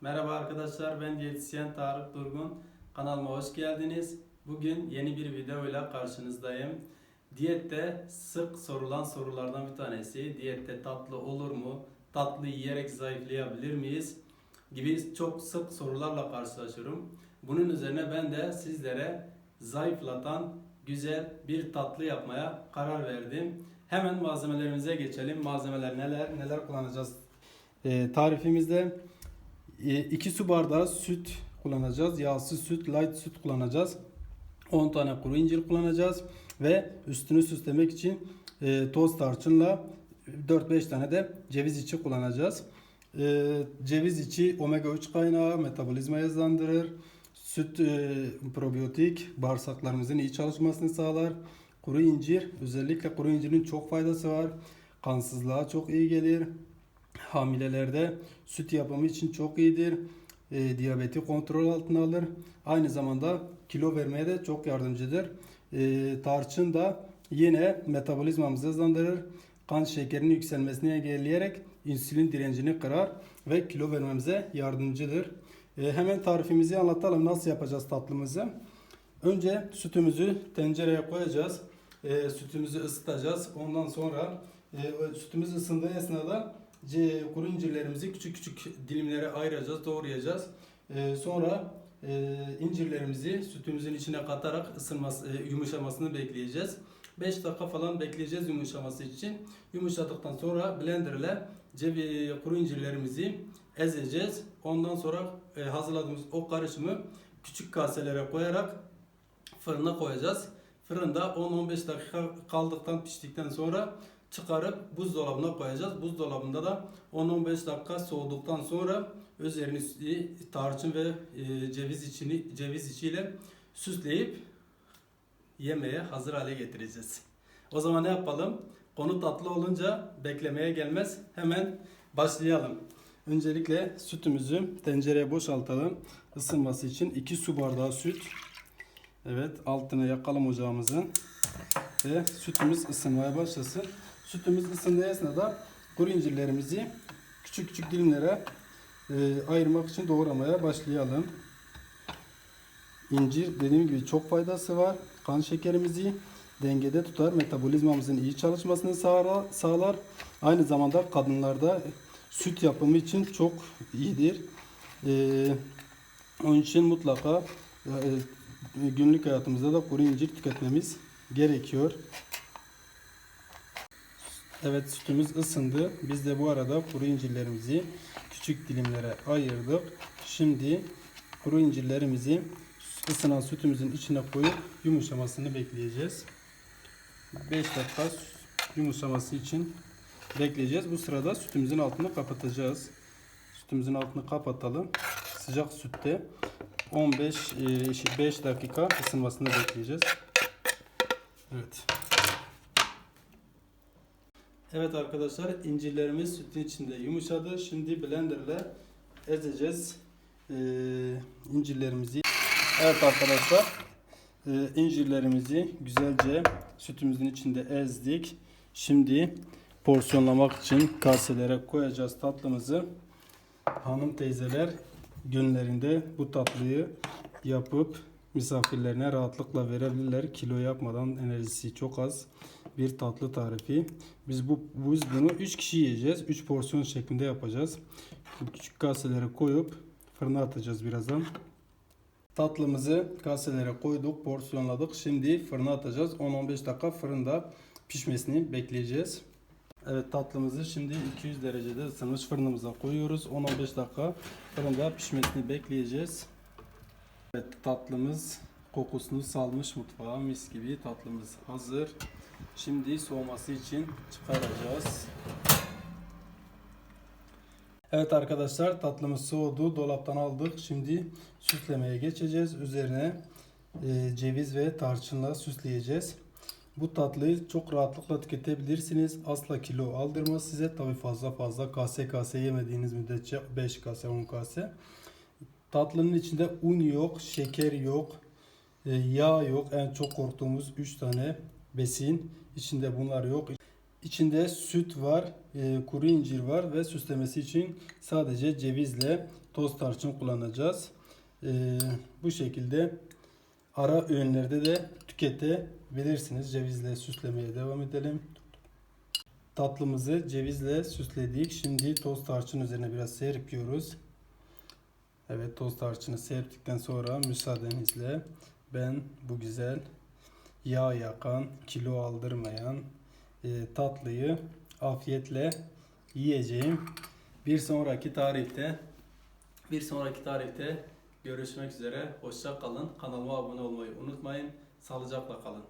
Merhaba arkadaşlar ben diyetisyen Tarık Durgun. Kanalıma hoş geldiniz. Bugün yeni bir video ile karşınızdayım. Diyette sık sorulan sorulardan bir tanesi. Diyette tatlı olur mu? Tatlı yiyerek zayıflayabilir miyiz? Gibi çok sık sorularla karşılaşıyorum. Bunun üzerine ben de sizlere zayıflatan güzel bir tatlı yapmaya karar verdim. Hemen malzemelerimize geçelim. Malzemeler neler? Neler kullanacağız? Ee, tarifimizde 2 su bardağı süt kullanacağız. Yağsız süt, light süt kullanacağız. 10 tane kuru incir kullanacağız. Ve üstünü süslemek için e, toz tarçınla 4-5 tane de ceviz içi kullanacağız. E, ceviz içi omega 3 kaynağı, metabolizmayı hızlandırır. Süt e, probiyotik, bağırsaklarımızın iyi çalışmasını sağlar. Kuru incir, özellikle kuru incirin çok faydası var. Kansızlığa çok iyi gelir. Hamilelerde süt yapımı için çok iyidir. E, diyabeti kontrol altına alır. Aynı zamanda kilo vermeye de çok yardımcıdır. E, tarçın da yine metabolizmamızı hızlandırır. Kan şekerinin yükselmesini engelleyerek insülin direncini kırar ve kilo vermemize yardımcıdır. E, hemen tarifimizi anlatalım. Nasıl yapacağız tatlımızı? Önce sütümüzü tencereye koyacağız. E, sütümüzü ısıtacağız. Ondan sonra e, sütümüz ısındığı esnada kuru incirlerimizi küçük küçük dilimlere ayıracağız, doğrayacağız. Ee, sonra e, incirlerimizi sütümüzün içine katarak ısınması, e, yumuşamasını bekleyeceğiz. 5 dakika falan bekleyeceğiz yumuşaması için. Yumuşadıktan sonra blender ile cevi, kuru incirlerimizi ezeceğiz. Ondan sonra e, hazırladığımız o karışımı küçük kaselere koyarak fırına koyacağız. Fırında 10-15 dakika kaldıktan piştikten sonra çıkarıp buzdolabına koyacağız. Buzdolabında da 10-15 dakika soğuduktan sonra üzerini tarçın ve e, ceviz içini ceviz içiyle süsleyip yemeğe hazır hale getireceğiz. O zaman ne yapalım? Konu tatlı olunca beklemeye gelmez. Hemen başlayalım. Öncelikle sütümüzü tencereye boşaltalım. Isınması için 2 su bardağı süt. Evet altına yakalım ocağımızın. Ve sütümüz ısınmaya başlasın. Sütümüz ısındığı esnada kuru incirlerimizi küçük küçük dilimlere e, ayırmak için doğramaya başlayalım. İncir dediğim gibi çok faydası var. Kan şekerimizi dengede tutar. Metabolizmamızın iyi çalışmasını sağlar. Aynı zamanda kadınlarda süt yapımı için çok iyidir. E, onun için mutlaka e, günlük hayatımızda da kuru incir tüketmemiz gerekiyor. Evet sütümüz ısındı. Biz de bu arada kuru incirlerimizi küçük dilimlere ayırdık. Şimdi kuru incirlerimizi ısınan sütümüzün içine koyup yumuşamasını bekleyeceğiz. 5 dakika yumuşaması için bekleyeceğiz. Bu sırada sütümüzün altını kapatacağız. Sütümüzün altını kapatalım. Sıcak sütte 15 5 dakika ısınmasını bekleyeceğiz. Evet. Evet arkadaşlar incirlerimiz sütün içinde yumuşadı. Şimdi blender ile ezeceğiz ee, incirlerimizi. Evet arkadaşlar e, incirlerimizi güzelce sütümüzün içinde ezdik. Şimdi porsiyonlamak için kaselere koyacağız tatlımızı. Hanım teyzeler günlerinde bu tatlıyı yapıp misafirlerine rahatlıkla verebilirler. Kilo yapmadan enerjisi çok az bir tatlı tarifi. Biz bu biz bunu 3 kişi yiyeceğiz. 3 porsiyon şeklinde yapacağız. Küçük kaselere koyup fırına atacağız birazdan. Tatlımızı kaselere koyduk, porsiyonladık. Şimdi fırına atacağız. 10-15 dakika fırında pişmesini bekleyeceğiz. Evet tatlımızı şimdi 200 derecede ısınmış fırınımıza koyuyoruz. 10-15 dakika fırında pişmesini bekleyeceğiz. Evet tatlımız kokusunu salmış mutfağa mis gibi tatlımız hazır. Şimdi soğuması için çıkaracağız. Evet arkadaşlar tatlımız soğudu. Dolaptan aldık. Şimdi süslemeye geçeceğiz. Üzerine e, ceviz ve tarçınla süsleyeceğiz. Bu tatlıyı çok rahatlıkla tüketebilirsiniz. Asla kilo aldırmaz size. Tabi fazla fazla kase kase yemediğiniz müddetçe 5 kase 10 kase. Tatlının içinde un yok, şeker yok, e, yağ yok. En çok korktuğumuz 3 tane besin. İçinde bunlar yok. içinde süt var, e, kuru incir var ve süslemesi için sadece cevizle toz tarçın kullanacağız. E, bu şekilde ara öğünlerde de tüketebilirsiniz. Cevizle süslemeye devam edelim. Tatlımızı cevizle süsledik. Şimdi toz tarçın üzerine biraz serpiyoruz. Evet toz tarçını serptikten sonra müsaadenizle ben bu güzel yağ yakan, kilo aldırmayan e, tatlıyı afiyetle yiyeceğim. Bir sonraki tarihte bir sonraki tarihte görüşmek üzere. Hoşça kalın. Kanalıma abone olmayı unutmayın. Sağlıcakla kalın.